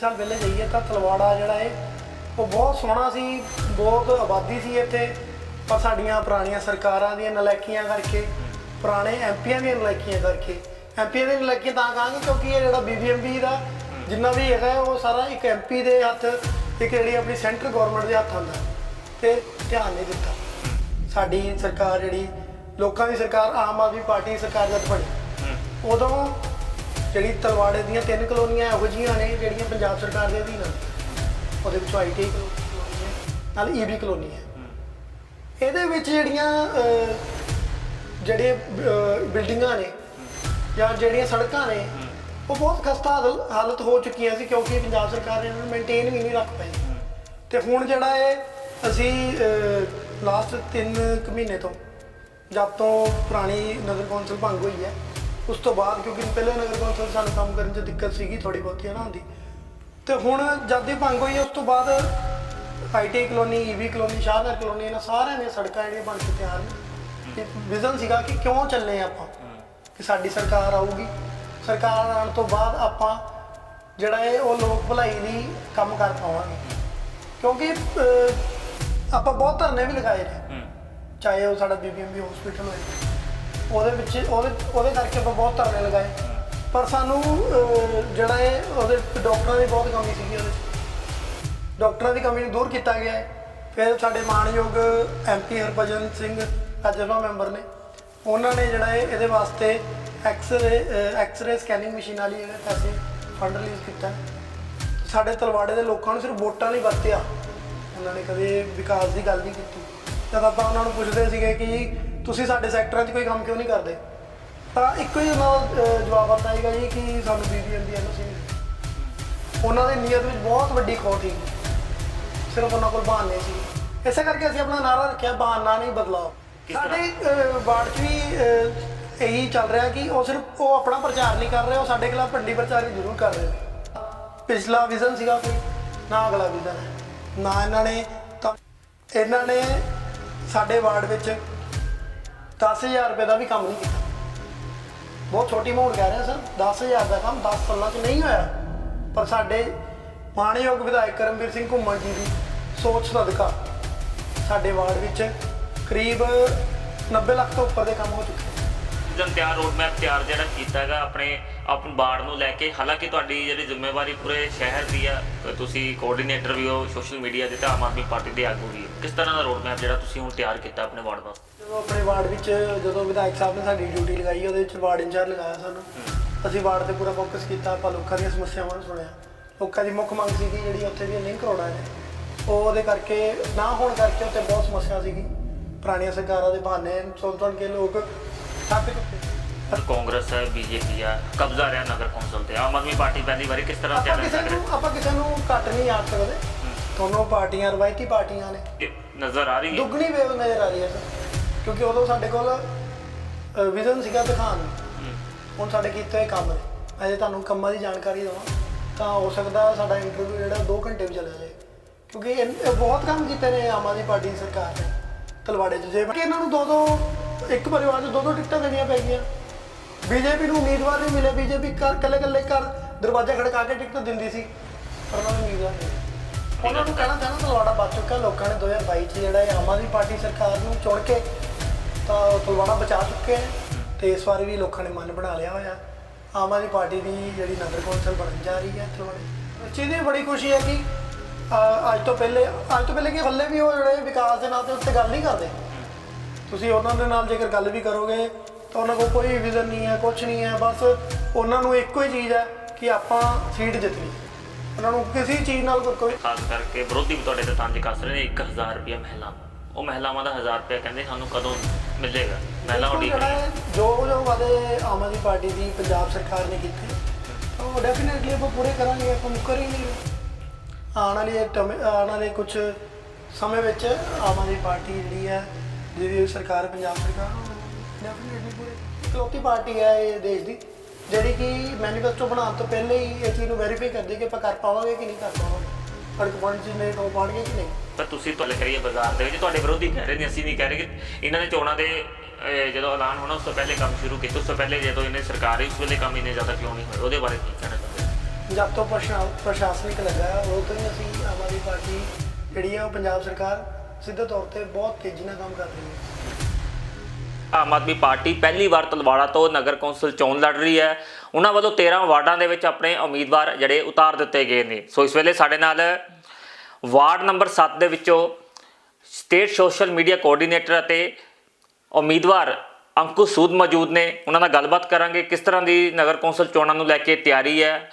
ਸਾਲ ਪਹਿਲੇ ਜਾਈਏ ਤਾਂ ਤਲਵਾੜਾ ਜਿਹੜਾ ਹੈ ਉਹ ਬਹੁਤ ਸੋਹਣਾ ਸੀ ਬਹੁਤ ਆਬਾਦੀ ਸੀ ਇੱਥੇ। ਪਰ ਸਾਡੀਆਂ ਪੁਰਾਣੀਆਂ ਸਰਕਾਰਾਂ ਦੀਆਂ ਨਲਾਇਕੀਆਂ ਕਰਕੇ ਪੁਰਾਣੇ ਐਮਪੀਆਂ ਦੀਆਂ ਨਲਾਇਕੀਆਂ ਕਰਕੇ ਐਮਪੀਆਂ ਦੀਆਂ ਨਲਾਇਕੀਆਂ ਤਾਂ ਕਹਾਂਗੇ ਕਿਉਂਕਿ ਇਹ ਜਿਹੜਾ ਬੀਬੀਐਮਬੀ ਦਾ ਜਿੰਨਾ ਵੀ ਹੈਗਾ ਉਹ ਸਾਰਾ ਇੱਕ ਐਮਪੀ ਦੇ ਹੱਥ ਇੱਕ ਜਿਹੜੀ ਆਪਣੀ ਸੈਂਟਰ ਗਵਰਨਮੈਂਟ ਦੇ ਹੱਥ ਆਉਂਦਾ ਤੇ ਧਿਆਨ ਨਹੀਂ ਦਿੱਤਾ। ਸਾਡੀ ਸਰਕਾਰ ਜਿਹੜੀ ਲੋਕਾਂ ਦੀ ਸਰਕਾਰ ਆਮ ਆਦਮੀ ਪਾਰਟੀ ਦੀ ਸਰਕਾਰ ਜਦ ਬਣੀ ਉਦੋਂ ਜਿਹੜੀ ਤਲਵਾੜੇ ਦੀਆਂ ਤਿੰਨ ਕਲੋਨੀਆਂ ਇਹੋ ਜਿਹੀਆਂ ਨੇ ਜਿਹੜੀਆਂ ਪੰਜਾਬ ਸਰਕਾਰ ਦੇ ਅਧੀਨ ਆਉਂਦੀਆਂ ਉਹਦੇ ਵਿੱਚੋਂ ਆਈਟੀ ਕਲੋਨੀ ਹੈ ਨਾਲ ਈਬੀ ਕਲੋਨੀ ਹੈ। ਇਹਦੇ ਵਿੱਚ ਜਿਹੜੀਆਂ ਅਹ, ਜਿਹੜੇ ਅਹ, ਬਿਲਡਿੰਗਾਂ ਨੇ ਜਾਂ ਜਿਹੜੀਆਂ ਸੜਕਾਂ ਨੇ ਉਹ ਬਹੁਤ ਖਸਤਾ ਹਾਲ- ਹਾਲਤ ਹੋ ਚੁੱਕੀਆਂ ਸੀ ਕਿਉਂਕਿ ਪੰਜਾਬ ਸਰਕਾਰ ਨੇ ਇਹਨਾਂ ਨੂੰ ਮੇਨਟੇਨ ਵੀ ਨਹੀਂ ਰੱਖ ਪਾਈ। ਤੇ ਹੁਣ ਜਿਹੜਾ ਇਹ ਅਸੀਂ ਲਾਸਟ 3 ਕੁ ਮਹੀਨੇ ਤੋਂ ਜਦ ਤੋਂ ਪੁਰਾਣੀ ਨਗਰ ਕੌਂਸਲ ਭੰਗ ਹੋਈ ਹੈ ਉਸ ਤੋਂ ਬਾਅਦ ਕਿਉਂਕਿ ਪਹਿਲੇ ਨਗਰ ਕੌਂਸਲ ਸਾਨੂੰ ਕੰਮ ਕਰਨ 'ਚ ਦਿੱਕਤ ਸੀਗੀ ਥੋੜੀ ਬਹੁਤੀ ਨਾ ਹੁੰਦੀ। ਤੇ ਹੁਣ ਜਦ ਦੀ ਭੰਗ ਹੋਈ ਹੈ ਉਸ ਤੋਂ ਬਾਅਦ IT colony EV colony Shahnagar colony ਇਹਨਾਂ ਸਾਰਿਆਂ ਦੀਆਂ ਸੜਕਾਂ ਜਿਹੜੀਆਂ ਬਣ ਕੇ ਤਿਆਰ ਨੇ। ਵਿਜ਼ਨ ਸੀਗਾ ਕਿ ਕਿਉਂ ਚੱਲੇ ਆਪਾਂ? ਕਿ ਸਾਡੀ ਸਰਕਾਰ ਆਊਗੀ। ਸਰਕਾਰ ਆਉਣ ਤੋਂ ਬਾਅਦ ਆਪਾਂ ਜਿਹੜਾ ਹੈ ਉਹ ਲੋਕ ਭਲਾਈ ਲਈ ਕੰਮ ਕਰ ਪਾਵਾਂਗੇ। ਕਿਉਂਕਿ ਅਹ, ਆਪਾਂ ਬਹੁਤ ਧਰਨੇ ਵੀ ਲਗਾਏ ਨੇ। ਚਾਹੇ ਉਹ ਸਾਡਾ ਬੀਬੀਐਮਬੀ ਹਸਪੀਟਲ ਹੋਏ। ਉਹਦੇ ਵਿੱਚ ਉਹਦੇ ਉਹਦੇ ਕਰਕੇ ਆਪਾਂ ਬਹੁਤ ਧਰਨੇ ਲਗਾਏ। ਪਰ ਸਾਨੂੰ ਅਹ, ਜਿਹੜਾ ਹੈ ਉਹਦੇ ਡਾਕਟਰਾਂ ਦੀ ਬਹੁਤ ਕਮੀ ਸੀਗੀ ਉਹਦੇ 'ਚ ਡਾਕਟਰਾਂ ਦੀ ਕਮੀ ਨੂੰ ਦੂਰ ਕੀਤਾ ਗਿਆ ਹੈ। ਫਿਰ ਸਾਡੇ ਮਾਣਯੋਗ ਐਮਪੀ ਹਰਭਜਨ ਸਿੰਘ ਰਾਜਸਭਾ ਮੈਂਬਰ ਨੇ ਉਹਨਾਂ ਨੇ ਜਿਹੜਾ ਹੈ ਇਹਦੇ ਵਾਸਤੇ ਐਕਸਰੇ ਐਕਸਰੇ ਸਕੈਨਿੰਗ ਮਸ਼ੀਨਾਂ ਲਈ ਜਿਹੜੇ ਪੈਸੇ ਫੰਡ ਰਿਲੀਜ਼ ਕੀਤਾ। ਸਾਡੇ ਤਲਵਾੜੇ ਦੇ ਲੋਕਾਂ ਨੂੰ ਸਿਰਫ ਵੋਟਾਂ ਲਈ ਵਰਤਿਆ। ਉਹਨਾਂ ਨੇ ਕਦੇ ਵਿਕਾਸ ਦੀ ਗੱਲ ਨਹੀਂ ਕੀਤੀ। ਜਦ ਆਪਾਂ ਉਹਨਾਂ ਨੂੰ ਪੁੱਛਦੇ ਸੀਗੇ ਕਿ ਤੁਸੀਂ ਸਾਡੇ ਸੈਕਟਰਾਂ 'ਚ ਕੋਈ ਕੰਮ ਕਿਉਂ ਨਹੀਂ ਕਰਦੇ? ਤਾਂ ਇੱਕੋ ਹੀ ਉਹਨਾਂ ਦਾ ਅਹ, ਜਵਾਬ ਆਉਂਦਾ ਹੈਗਾ ਜੀ ਕਿ ਸਾਨੂੰ ਬੀਬੀਐਮ ਦੀ ਐਨਓਸੀ। ਉਹਨਾਂ ਦੀ ਨੀਅਤ ਵਿੱਚ ਬਹੁਤ ਵੱਡੀ ਖੋਟ ਸੀ। ਸਿਰਫ ਉਹਨਾਂ ਕੋਲ ਬਹਾਨੇ ਸੀ। ਇਸੇ ਕਰਕੇ ਅਸੀਂ ਆਪਣਾ ਨਾਰਾ ਰੱਖਿਆ ਬਹਾਨਾ ਨਹੀਂ ਤਰ੍ਹਾਂ? ਸਾਡੇ ਅਹ, ਵਾਰਡ 'ਚ ਵੀ ਅਹ, ਇਹੀ ਚੱਲ ਰਿਹਾ ਕਿ ਉਹ ਸਿਰਫ ਉਹ ਆਪਣਾ ਪ੍ਰਚਾਰ ਨਹੀਂ ਕਰ ਰਹੇ ਉਹ ਸਾਡੇ ਖਿਲਾਫ ਭੰਡੀ ਪ੍ਰਚਾਰ ਵੀ ਜ਼ਰੂਰ ਕਰ ਰਹੇ ਨੇ। ਪਿਛਲਾ ਵਿਜ਼ਨ ਸੀਗਾ ਕੋਈ ਨਾ ਅਗਲਾ ਵਿਜ਼ਨ ਹੈ ਨਾ ਇਹਨਾਂ ਨੇ ਤਾਂ ਇਹਨਾਂ ਨੇ ਸਾਡੇ ਵਾਰਡ ਵਿੱਚ 10000 ਰੁਪਏ ਦਾ ਵੀ ਕੰਮ ਨਹੀਂ ਕੀਤਾ। ਬਹੁਤ ਛੋਟੀ ਅਮਾਉਂਟ ਕਹਿ ਰਿਹਾ ਸਰ 10000 ਦਾ ਕੰਮ 10 ਸਾਲਾਂ 'ਚ ਨਹੀਂ ਹੋਇਆ। ਪਰ ਸਾਡੇ ਮਾਣਯੋਗ ਵਿਧਾਇਕ ਕਰਮਵੀਰ ਸਿੰਘ ਘੁੰਮਣ ਜੀ ਦੀ ਸੋਚ ਸਦਕਾ ਸਾਡੇ ਵਾਰਡ ਵਿੱਚ ਕਰੀਬ 90 ਲੱਖ ਤੋਂ ਉੱਪਰ ਦੇ ਕੰਮ ਹੋ ਚੁੱਕੇ। ਜਨ ਤਿਆਰ ਰੋਡ ਮੈਪ ਤਿਆਰ ਜਿਹੜਾ ਕੀਤਾ ਹੈਗਾ ਆਪਣੇ ਆਪਣ ਬਾੜ ਨੂੰ ਲੈ ਕੇ। ਹਾਲਾਂਕਿ ਤੁਹਾਡੀ ਜਿਹੜੀ ਜ਼ਿੰਮੇਵਾਰੀ ਪੂਰੇ ਸ਼ਹਿਰ ਦੀ ਆ ਤੁਸੀਂ ਕੋਆਰਡੀਨੇਟਰ ਵੀ ਹੋ ਸੋਸ਼ਲ ਮੀਡੀਆ ਦੇ ਤੇ ਆਮ ਆਦਮੀ ਪਾਰਟੀ ਦੇ ਆਗੂ ਵੀ ਹੋ। ਕਿਸ ਤਰ੍ਹਾਂ ਦਾ ਰੋਡ ਮੈਪ ਜਿਹੜਾ ਤੁਸੀਂ ਹੁਣ ਤਿਆਰ ਕੀਤਾ ਆਪਣੇ ਵਾਰਡ ਵਾਸਤੇ ਜਦੋਂ ਆਪਣੇ ਵਾਰਡ ਵਿੱਚ ਜਦੋਂ ਵਿਧਾਇਕ ਸਾਹਿਬ ਨੇ ਸਾਡੀ ਡਿਊਟੀ ਲਗਾਈ ਉਹਦੇ ਵਿੱਚ ਵਾਰਡ ਇੰਚਾਰਜ ਲਗਾਇਆ ਸਾਨੂੰ। ਅਸੀਂ ਵਾਰਡ ਤੇ ਪੂਰਾ ਫੋਕਸ ਕੀਤਾ ਆਪਾਂ ਲੋਕਾਂ ਦੀਆਂ ਸਮੱਸਿਆਵਾਂ ਨੂੰ ਸੁਣਿਆ। ਲੋਕਾਂ ਦੀ ਮੁੱਖ ਮੰਗ ਸੀਗੀ ਜਿਹੜੀ ਉੱਥੇ ਦੀਆਂ ਲਿੰਕ ਰੋਡਾਂ ਨੇ। ਉਹ ਉਹਦੇ ਕਰਕੇ ਨਾ ਹੋਣ ਕਰਕੇ ਉੱਥੇ ਬਹੁਤ ਸਮੱਸਿਆ ਸੀਗੀ। ਪੁਰਾਣੀਆਂ ਸਰਕਾਰਾਂ ਦੇ ਬਹਾਨੇ ਸੁਣ ਸੁਣ ਕੇ ਲੋਕ ਥੱਕ ਚੁੱਕੇ ਪਰ ਕਾਂਗਰਸ ਹੈ ਬੀਜੇਪੀ ਆ ਕਬਜ਼ਾ ਰਿਹਾ ਨਗਰ ਕੌਂਸਲ ਤੇ। ਆਮ ਆਦਮੀ ਪਾਰਟੀ ਪਹਿਲੀ ਵਾਰੀ ਕਿਸ ਤਰ੍ਹਾਂ ਆਪਾਂ ਕਿਸੇ ਕਰ ਨੂੰ ਆਪਾਂ ਕਿਸੇ ਨੂੰ ਘੱਟ ਨਹੀਂ ਆਖ ਸਕਦੇ। ਦੋਨੋਂ ਪਾਰਟੀਆਂ ਰਵਾਇਤੀ ਪਾਰਟੀਆਂ ਨੇ। ਰਹੀ ਨਜ਼ਰ ਆ ਰਹੀ ਹੈ। ਦੁੱਗਣੀ ਵੇਵ ਨਜ਼ਰ ਆ ਰਹੀ ਹੈ ਸਰ। ਕਿਉਂਕਿ ਉਦੋਂ ਸਾਡੇ ਕੋਲ ਵਿਜ਼ਨ ਸੀਗਾ ਦਿਖਾਉਣ। ਨੂੰ ਹੁਣ ਸਾਡੇ ਕੀਤੇ ਹੋਏ ਕੰਮ ਨੇ। ਅਜੇ ਤੁਹਾਨੂੰ ਕੰਮਾਂ ਦੀ ਜਾਣਕਾਰੀ ਦਵਾਂ। ਤਾਂ ਹੋ ਸਕਦਾ ਸਾਡਾ ਇੰਟਰਵਿਊ ਜਿਹੜਾ 2 ਘੰਟੇ ਵਿੱਚ ਚਲਾ ਜਾਏ। ਕਿਉਂਕਿ ਇਹ ਇਹ ਬਹੁਤ ਕੰਮ ਕੀਤੇ ਨੇ ਆਮ ਆਦਮੀ ਪਾਰਟੀ ਦੀ ਸਰਕਾਰ ਨੇ, ਤਲਵਾੜੇ 'ਚ। ਜੇ ਕਿ ਇਹਨਾਂ ਨੂੰ ਦੋ ਦੋ ਇੱਕ ਪਰਿਵਾਰ 'ਚ ਦੋ ਦੋ ਟਿਕਟਾਂ ਦੇਣੀਆਂ ਪੈ ਗਈਆਂ। ਬੀਜੇਪੀ ਨੂੰ ਉਮੀਦਵਾਰ ਨਹੀਂ ਮਿਲੇ। ਬੀਜੇਪੀ ਘਰ ਕੱਲੇ ਕੱਲੇ ਘਰ ਦਰਵਾਜ਼ਾ ਖੜਕਾ ਕੇ ਟਿਕਟ ਦਿੰਦੀ ਸੀ। ਪਰ ਉਹਨਾਂ ਨੂੰ ਉਮੀਦਵਾਰ ਨਹੀਂ ਮਿਲੇ। ਉਹਨਾਂ ਨੂੰ ਕਹਿਣਾ ਚਾਹਣਾ ਤਲਵਾੜਾ ਬਚ ਚੁੱਕਾ ਲੋਕਾਂ ਨੇ 2022 'ਚ ਜਿਹੜਾ ਇਹ ਆਮ ਆਦਮੀ ਪਾਰਟੀ ਸਰਕਾਰ ਨੂੰ ਚੁਣ ਕੇ ਤਾਂ ਉਹ ਤਲਵਾੜਾ ਬਚਾ ਚੁੱਕੇ ਹੈ ਤੇ ਇਸ ਵਾਰ ਵੀ ਲੋਕਾਂ ਨੇ ਮਨ ਬਣਾ ਲਿਆ ਹੋਇਆ। ਆਮ ਆਦਮੀ ਪਾਰਟੀ ਦੀ ਜਿਹੜੀ ਨਗਰ ਕੌਂਸਲ ਬਣਨ ਜਾ ਰਹੀ ਹੈ ਤਲਵਾੜੇ ਬੱਚੇ ਦੀ ਬੜੀ ਖੁਸ਼ੀ ਹੈ ਕਿ ਅਹ, ਅੱਜ ਤੋਂ ਪਹਿਲੇ ਅੱਜ ਤੋਂ ਪਹਿਲੇ ਕਿ ਹੱਲੇ ਵੀ ਉਹ ਜਿਹੜੇ ਵਿਕਾਸ ਦੇ ਨਾਂ ਤੇ ਉੱਤੇ ਗੱਲ ਨਹੀਂ ਕਰਦੇ। ਤੁਸੀਂ ਉਹਨਾਂ ਦੇ ਨਾਲ ਜੇਕਰ ਗੱਲ ਵੀ ਕਰੋਗੇ ਤਾਂ ਉਹਨਾਂ ਕੋਲ ਕੋਈ ਵਿਜ਼ਨ ਨਹੀਂ ਹੈ ਕੁਝ ਨਹੀਂ ਹੈ ਬਸ ਉਹਨਾਂ ਨੂੰ ਇੱਕੋ ਹੀ ਚੀਜ਼ ਹੈ ਕਿ ਆਪਾਂ ਸੀਟ ਜਿੱਤਣੀ। ਉਹਨਾਂ ਨੂੰ ਕਿਸੇ ਚੀਜ਼ ਨਾਲ ਕੋਈ- ਕੋਈ ਖਾਸ ਕਰਕੇ ਵਿਰੋਧੀ ਵੀ ਤੁਹਾਡੇ ਤੇ ਤੰਜ ਕੱਸ ਰਹੇ ਨੇ 1000 ਰੁਪਇਆ ਮਹਿਲਾ। ਉਹ ਮਹਿਲਾਵਾਂ ਦਾ 1000 ਰੁਪਏ ਕਹਿੰਦੇ ਸਾਨੂੰ ਕਦੋਂ ਮਿਲੇਗਾ? ਮਹਿਲਾ ਉਡੀਕ ਜਿਹੜਾ ਰਹੀ ਹੈ ਜੋ ਜੋ ਵਾਅਦੇ ਆਮ ਆਦਮੀ ਪਾਰਟੀ ਦੀ ਪੰਜਾਬ ਸਰਕਾਰ ਨੇ ਕੀਤੇ ਉਹ ਡੈਫੀਨਿਟਲੀ ਆਪਾਂ ਪੂਰੇ ਕਰਾਂਗੇ ਆਪਾਂ ਮੁੱਕਰ ਹੀ ਨਹੀਂ। ਆਉਣ ਵਾਲੀ ਟਮ- ਆਉਣ ਵਾਲੇ ਕੁਝ ਸਮੇਂ ਵਿੱਚ ਆਮ ਆਦਮੀ ਪਾਰਟੀ ਜਿਹੜੀ ਹੈ ਜਿਹਦੀ ਸਰਕਾਰ ਪੰਜਾਬ ਸਰਕਾਰ ਡੈਫੀਨਿਟਲੀ ਪੂਰੇ ਇਕਲੌਤੀ ਪਾਰਟੀ ਹੈ ਇਹ ਦੇਸ਼ ਦੀ ਜਿਹੜੀ ਕਿ ਮੈਨੀਫੈਸਟੋ ਬਣਾਉਣ ਤੋਂ ਪਹਿਲੇ ਹੀ ਇਹ ਚੀਜ਼ ਨੂੰ ਵੈਰੀਫਾਈ ਕਰਦੀ ਕਿ ਆਪਾਂ ਕਰ ਪਾਵਾਂਗੇ ਕਿ ਨਹੀਂ ਕਰ ਪਾਵਾਂਗੇ। ਫ਼ਰਕ ਪੁਆਇੰਟ ਜੀ ਨੇ ਤੋਂ ਪਾਣਗੇ ਕਿ ਨਹੀਂ? ਪਰ ਤੁਸੀਂ ਤੁਹਾਡੇ ਕਰੀਏ ਬਾਜ਼ਾਰ ਦੇ ਵਿੱਚ ਤੁਹਾਡੇ ਵਿਰੋਧੀ ਕਹਿ ਰਹੇ ਨੇ ਅਸੀਂ ਨਹੀਂ ਕਹਿ ਰਹੇ ਕਿ ਇਹਨਾਂ ਦੇ ਚੋਣਾਂ ਦੇ ਅਹ, ਜਦੋਂ ਐਲਾਨ ਹੋਣਾ ਉਸ ਤੋਂ ਪਹਿਲੇ ਕੰਮ ਸ਼ੁਰੂ ਕੀਤਾ ਉਸ ਤੋਂ ਪਹਿਲੇ ਜਦੋਂ ਇਹਨੇ ਸਰਕਾਰ ਉਸ ਵੇਲੇ ਕੰਮ ਇੰਨੇ ਜ਼ਿਆਦਾ ਕਿਉਂ ਨਹੀਂ ਹੋਏ? ਉਹਦੇ ਬਾਰੇ ਕੀ ਕਹਿਣਾ ਚਾਹੁੰਦੇ ਹੋ? ਜਦ ਤੋਂ ਪ੍ਰਸ਼ਾ- ਪ੍ਰਸ਼ਾਸਨਿਕ ਲੱਗਾ ਹੈ, ਉਦੋਂ ਤੋਂ ਹੀ ਅਸੀਂ ਆਮ ਆਦਮੀ ਪਾਰਟੀ ਜਿਹੜੀ ਹੈ ਉਹ ਪੰਜਾਬ ਸਰਕਾਰ ਸਿੱਧੇ ਤੌਰ ਤੇ ਬਹੁਤ ਤੇਜ਼ੀ ਨਾਲ ਕੰਮ ਕਰ ਰਹੀ ਹੈ। ਆਮ ਆਦਮੀ ਪਾਰਟੀ ਪਹਿਲੀ ਵਾਰ ਤਲਵਾੜਾ ਤੋਂ ਨਗਰ ਕੌਂਸਲ ਚੋਣ ਲੜ ਰਹੀ ਹੈ। ਉਹਨਾਂ ਵੱਲੋਂ 13 ਵਾਰਡਾਂ ਦੇ ਵਿੱਚ ਆਪਣੇ ਉਮੀਦਵਾਰ ਜਿਹੜੇ ਉਤਾਰ ਦਿੱਤੇ ਗਏ ਨੇ। ਸੋ ਇਸ ਵੇਲੇ ਸਾਡੇ ਨਾਲ ਵਾਰਡ ਨੰਬਰ 7 ਦੇ ਵਿੱਚੋਂ ਸਟੇਟ ਸੋਸ਼ਲ ਮੀਡੀਆ ਕੋਆਰਡੀਨੇਟਰ ਅਤੇ ਉਮੀਦਵਾਰ ਅੰਕੁਸ਼ ਸੂਦ ਮੌਜੂਦ ਨੇ। ਉਹਨਾਂ ਨਾਲ ਗੱਲਬਾਤ ਕਰਾਂਗੇ ਕਿਸ ਤਰ੍ਹਾਂ ਦੀ ਨਗਰ ਕੌਂਸਲ ਚੋਣਾਂ ਨੂੰ ਲੈ ਕੇ ਤਿਆਰੀ ਹੈ।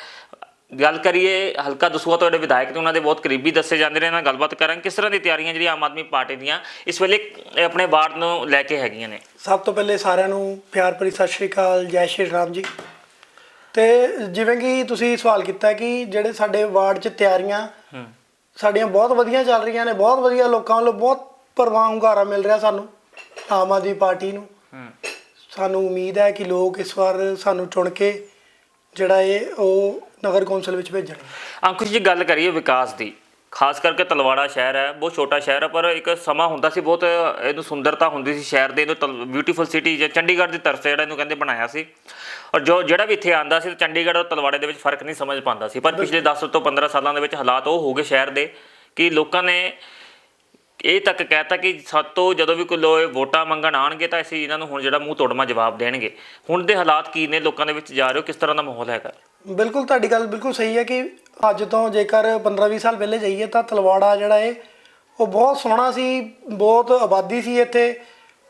ਗੱਲ ਕਰੀਏ ਹਲਕਾ ਦਸੂਆ ਤੋਂ ਜਿਹੜੇ ਵਿਧਾਇਕ ਨੇ ਉਹਨਾਂ ਦੇ ਬਹੁਤ ਕਰੀਬੀ ਦੱਸੇ ਜਾਂਦੇ ਨੇ ਨਾਲ ਗੱਲਬਾਤ ਕਰਾਂਗੇ। ਕਿਸ ਤਰ੍ਹਾਂ ਦੀ ਤਿਆਰੀਆਂ ਜਿਹੜੀਆਂ ਆਮ ਆਦਮੀ ਪਾਰਟੀ ਦੀਆਂ ਇਸ ਵੇਲੇ ਆਪਣੇ ਵਾਰਡ ਨੂੰ ਲੈ ਕੇ ਹੈਗੀਆਂ ਨੇ? ਸਭ ਤੋਂ ਪਹਿਲੇ ਸਾਰਿਆਂ ਨੂੰ ਪਿਆਰ ਭਰੀ ਸਤਿ ਸ਼੍ਰੀ ਅਕਾਲ ਜੈ ਸ਼੍ਰੀ ਰਾਮ ਜੀ। ਤੇ ਜਿਵੇਂ ਕਿ ਤੁਸੀਂ ਸਵਾਲ ਕੀਤਾ ਕਿ ਜਿਹੜੇ ਸਾਡੇ ਵਾਰਡ 'ਚ ਤਿਆਰੀਆਂ ਸਾਡੀਆਂ ਬਹੁਤ ਵਧੀਆ ਚੱਲ ਰਹੀਆਂ ਨੇ ਬਹੁਤ ਵਧੀਆ ਲੋਕਾਂ ਵੱਲੋਂ ਬਹੁਤ ਪਰਵਾਹ ਹੁੰਗਾਰਾ ਮਿਲ ਰਿਹਾ ਸਾਨੂੰ ਆਮ ਆਦਮੀ ਪਾਰਟੀ ਨੂੰ। ਸਾਨੂੰ ਉਮੀਦ ਹੈ ਕਿ ਲੋਕ ਇਸ ਵਾਰ ਸਾਨੂੰ ਚੁਣ ਕੇ ਜਿਹੜਾ ਇਹ ਉਹ ਨਗਰ ਕੌਂਸਲ ਵਿੱਚ ਭੇਜਣਗੇ ਅੰਕੁਸ਼ ਜੀ ਗੱਲ ਕਰੀਏ ਵਿਕਾਸ ਦੀ। ਖਾਸ ਕਰਕੇ ਤਲਵਾੜਾ ਸ਼ਹਿਰ ਹੈ ਬਹੁਤ ਛੋਟਾ ਸ਼ਹਿਰ ਹੈ ਪਰ ਇੱਕ ਸਮਾਂ ਹੁੰਦਾ ਸੀ ਬਹੁਤ ਇਹਨੂੰ ਸੁੰਦਰਤਾ ਹੁੰਦੀ ਸੀ ਸ਼ਹਿਰ ਦੇ ਇਹਨੂੰ ਬਿਊਟੀਫੁਲ ਸਿਟੀ ਜੇ ਚੰਡੀਗੜ੍ਹ ਦੀ ਤਰਫ ਤੇ ਜਿਹੜਾ ਇਹਨੂੰ ਕਹਿੰਦੇ ਬਣਾਇਆ ਸੀ। ਔਰ ਜੋ ਜਿਹੜਾ ਵੀ ਇੱਥੇ ਆਂਦਾ ਸੀ ਚੰਡੀਗੜ੍ਹ ਔਰ ਤਲਵਾੜੇ ਦੇ ਵਿੱਚ ਫ਼ਰਕ ਨਹੀਂ ਸਮਝ ਪਾਉਂਦਾ ਸੀ। ਪਰ ਪਿਛਲੇ 10 ਤੋਂ 15 ਸਾਲਾਂ ਦੇ ਵਿੱਚ ਹਾਲਾਤ ਉਹ ਹੋ ਗਏ ਸ਼ਹਿਰ ਦੇ ਕਿ ਲੋਕਾਂ ਨੇ ਇਹ ਤੱਕ ਕਹਿਤਾ ਕਿ ਸਾਤੋਂ ਜਦੋਂ ਵੀ ਕੋਈ ਲੋਕ ਵੋਟਾਂ ਮੰਗਣ ਆਣਗੇ ਤਾਂ ਅਸੀਂ ਇਹਨਾਂ ਨੂੰ ਹੁਣ ਜਿਹੜਾ ਮੂੰਹ ਤੋੜਮਾ ਜਵਾਬ ਦੇਣਗੇ। ਹੁਣ ਦੇ ਹਾਲਾਤ ਕੀ ਨੇ? ਲੋਕਾਂ ਦੇ ਵਿੱਚ ਜਾ ਰਹੇ ਹੋ? ਕਿਸ ਤਰ੍ਹਾਂ ਦਾ ਮਾਹੌਲ ਹੈਗਾ? ਬਿਲਕੁਲ ਤੁਹਾਡੀ ਗੱਲ ਬਿਲਕੁਲ ਸਹੀ ਹੈ ਕਿ ਅੱਜ ਤੋਂ ਜੇਕਰ 15-20 ਸਾਲ ਪਹਿਲੇ ਜਾਈਏ ਤਾਂ ਤਲਵਾੜਾ ਜਿਹੜਾ ਹੈ ਉਹ ਬਹੁਤ ਸੋਹਣਾ ਸੀ ਬਹੁਤ ਆਬਾਦੀ ਸੀ ਇੱਥੇ।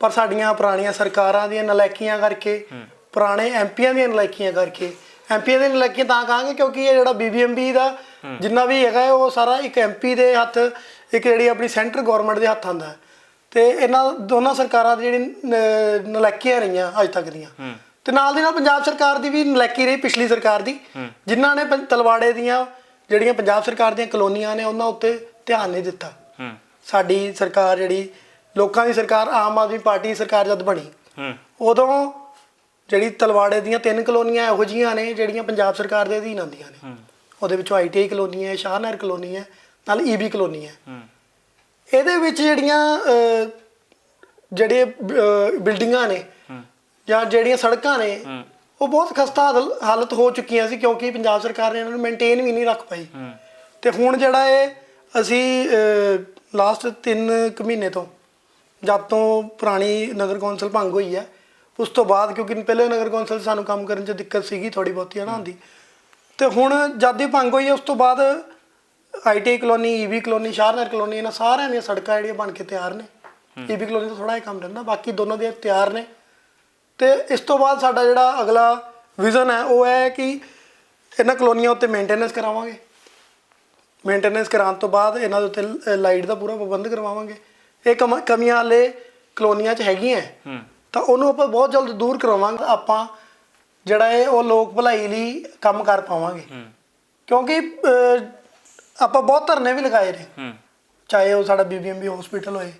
ਪਰ ਸਾਡੀਆਂ ਪੁਰਾਣੀਆਂ ਸਰਕਾਰਾਂ ਦੀਆਂ ਨਲਾਇਕੀਆਂ ਕਰਕੇ ਪੁਰਾਣੇ ਐਮਪੀਆਂ ਦੀਆਂ ਨਲਾਇਕੀਆਂ ਕਰਕੇ ਐਮਪੀਆਂ ਦੀਆਂ ਨਲਾਇਕੀਆਂ ਤਾਂ ਕਹਾਂਗੇ ਕਿਉਂਕਿ ਇਹ ਜਿਹੜਾ ਬੀਬੀਐਮਬੀ ਦਾ ਜਿੰਨਾ ਵੀ ਹੈਗਾ ਉਹ ਸਾਰਾ ਇੱਕ ਐਮਪੀ ਦੇ ਹੱਥ ਇੱਕ ਜਿਹੜੀ ਆਪਣੀ ਸੈਂਟਰ ਗਵਰਨਮੈਂਟ ਦੇ ਹੱਥ ਹੈ। ਤੇ ਇਹਨਾਂ ਦੋਨਾਂ ਸਰਕਾਰਾਂ ਦੀ ਜਿਹੜੀ ਨ- ਨਲਾਇਕੀਆਂ ਰਹੀਆਂ ਅੱਜ ਤੱਕ ਦੀਆਂ। ਤੇ ਨਾਲ ਦੀ ਨਾਲ ਪੰਜਾਬ ਸਰਕਾਰ ਦੀ ਵੀ ਨਲਾਇਕੀ ਰਹੀ ਪਿਛਲੀ ਸਰਕਾਰ ਦੀ। ਜਿਨ੍ਹਾਂ ਨੇ ਤਲਵਾੜੇ ਦੀਆਂ ਜਿਹੜੀਆਂ ਪੰਜਾਬ ਸਰਕਾਰ ਦੀਆਂ ਕਲੋਨੀਆਂ ਨੇ ਉਹਨਾਂ ਉੱਤੇ ਧਿਆਨ ਨਹੀਂ ਦਿੱਤਾ। ਸਾਡੀ ਸਰਕਾਰ ਜਿਹੜੀ ਲੋਕਾਂ ਦੀ ਸਰਕਾਰ ਆਮ ਆਦਮੀ ਪਾਰਟੀ ਦੀ ਸਰਕਾਰ ਜਦ ਬਣੀ ਉਦੋਂ ਜਿਹੜੀ ਤਲਵਾੜੇ ਦੀਆਂ ਤਿੰਨ ਕਲੋਨੀਆਂ ਇਹੋ ਜੀਆਂ ਨੇ ਜਿਹੜੀਆਂ ਪੰਜਾਬ ਸਰਕਾਰ ਦੇ ਅਧੀਨ ਆਉਂਦੀਆਂ ਨੇ। ਉਹਦੇ ਵਿੱਚੋਂ ਆਈਟੀਆਈ ਕਲੋਨੀ ਹੈ ਸ਼ਾਹਨਗਰ ਕਲੋਨੀ ਹੈ ਨਾਲ ਈਬੀ ਕਲੋਨੀ ਹੈ। ਹੂੰ। ਇਹਦੇ ਵਿੱਚ ਜਿਹੜੀਆਂ ਜਿਹੜੇ ਬਿਲਡਿੰਗਾਂ ਨੇ ਜਾਂ ਜਿਹੜੀਆਂ ਸੜਕਾਂ ਨੇ ਉਹ ਬਹੁਤ ਖਸਤਾ ਹਾਲ- ਹਾਲਤ ਹੋ ਚੁੱਕੀਆਂ ਸੀ ਕਿਉਂਕਿ ਪੰਜਾਬ ਸਰਕਾਰ ਨੇ ਇਹਨਾਂ ਨੂੰ ਮੇਨਟੇਨ ਵੀ ਨਹੀਂ ਰੱਖ ਪਾਈ। ਤੇ ਹੁਣ ਜਿਹੜਾ ਇਹ ਅਸੀਂ ਲਾਸਟ 3 ਕੁ ਮਹੀਨੇ ਤੋਂ ਜਦ ਤੋਂ ਪੁਰਾਣੀ ਨਗਰ ਕੌਂਸਲ ਭੰਗ ਹੋਈ ਹੈ ਉਸ ਤੋਂ ਬਾਅਦ ਕਿਉਂਕਿ ਪਹਿਲੇ ਨਗਰ ਕੌਂਸਲ ਸਾਨੂੰ ਕੰਮ ਕਰਨ 'ਚ ਦਿੱਕਤ ਸੀਗੀ ਥੋੜੀ ਬਹੁਤੀ ਹਨਾ ਹੁੰਦੀ ਤੇ ਹੁਣ ਜਦ ਦੀ ਭੰਗ ਹੋਈ ਹੈ ਉਸ ਤੋਂ ਬਾਅਦ IT colony EV colony Shahnagar colony ਇਹਨਾਂ ਸਾਰਿਆਂ ਦੀਆਂ ਸੜਕਾਂ ਜਿਹੜੀਆਂ ਬਣ ਕੇ ਤਿਆਰ ਨੇ। ਈਵੀ ਕਲੋਨੀ ਤੋਂ ਥੋੜਾ ਜਿਹਾ ਕੰਮ ਰਹਿੰਦਾ ਬਾਕੀ ਦੋਨੋਂ ਦੀਆਂ ਤਿਆਰ ਨੇ। ਤੇ ਇਸ ਤੋਂ ਬਾਅਦ ਸਾਡਾ ਜਿਹੜਾ ਅਗਲਾ ਵਿਜ਼ਨ ਹੈ ਉਹ ਹੈ ਕਿ ਇਹਨਾਂ ਕਲੋਨੀਆਂ ਉੱਤੇ ਮੇਨਟੇਨੈਂਸ ਕਰਾਵਾਂਗੇ। ਮੇਨਟੇਨੈਂਸ ਕਰਾਉਣ ਤੋਂ ਬਾਅਦ ਇਹਨਾਂ ਦੇ ਉੱਤੇ ਲਾਈਟ ਦਾ ਪੂਰਾ ਪ੍ਰਬੰਧ ਕਰਵਾਵਾਂਗੇ। ਇਹ ਕਮ- ਕਮੀਆਂ ਹਲੇ ਕਲੋਨੀਆਂ 'ਚ ਹੈਗੀਆਂ। ਤਾਂ ਉਹਨੂੰ ਆਪਾਂ ਬਹੁਤ ਜਲਦ ਦੂਰ ਕਰਵਾਵਾਂਗੇ ਆਪਾਂ ਜਿਹੜਾ ਹੈ ਉਹ ਲੋਕ ਭਲਾਈ ਲਈ ਕੰਮ ਕਰ ਪਾਵਾਂਗੇ। ਕਿਉਂਕਿ ਆਪਾਂ ਬਹੁਤ ਧਰਨੇ ਵੀ ਲਗਾਏ ਨੇ। ਹੂੰ। ਚਾਹੇ ਉਹ ਸਾਡਾ ਬੀਬੀਐਮਬੀ ਹਸਪੀਟਲ ਹੋਏ